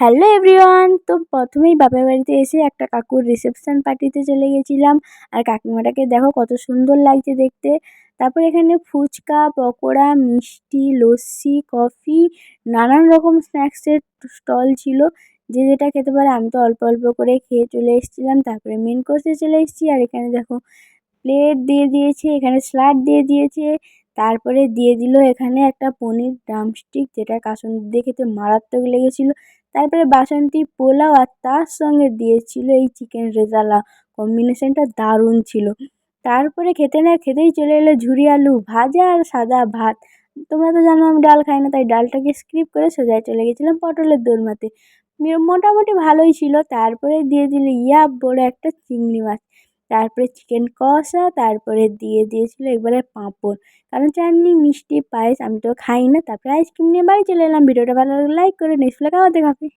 Hello everyone তো প্রথমেই বাপের বাড়িতে এসে একটা কাকুর রিসেপশান পার্টিতে চলে গেছিলাম। আর কাকিমাটাকে দেখো কত সুন্দর লাগছে দেখতে। তারপর এখানে ফুচকা, পকোড়া, মিষ্টি, লস্যি, কফি, নানান রকম স্ন্যাক্সের স্টল ছিল। যে যেটা খেতে পারে আমি তো অল্প অল্প করে খেয়ে চলে এসেছিলাম। তারপরে মেন কোর্সে চলে এসেছি। আর এখানে দেখো প্লেট দিয়ে দিয়েছে, এখানে স্যালাড দিয়ে দিয়েছে। তারপরে দিয়ে দিল এখানে একটা পনির ড্রামস্টিক যেটা কাসুন্দি দিয়ে খেতে মারাত্মক লেগেছিল। তারপরে বাসন্তী পোলাও আর তার সঙ্গে দিয়েছিল এই চিকেন রেজালা। কম্বিনেশনটা দারুণ ছিল। তারপরে খেতে না খেতেই চলে এলো ঝুরি আলু ভাজা আর সাদা ভাত। তোমরা তো জানো আমি ডাল খাই না, তাই ডালটাকে স্কিপ করে সোজায় চলে গেছিলাম পটলের দোরমাতে মোটামুটি ভালোই ছিল। তারপরে দিয়ে দিল ইয়া বড় একটা চিংড়ি মাছ। তারপরে চিকেন কষা, তারপরে দিয়ে দিয়েছিল একবারে পাঁপড়। কারণ চাটনি মিষ্টি পায়েস, আমি তো খাই না, তারপরে আইসক্রিম নিয়ে বাড়ি চলে এলাম। ভিডিওটা ভালো লাগলে লাইক করে নেক্সট ব্লগে দেখা হবে।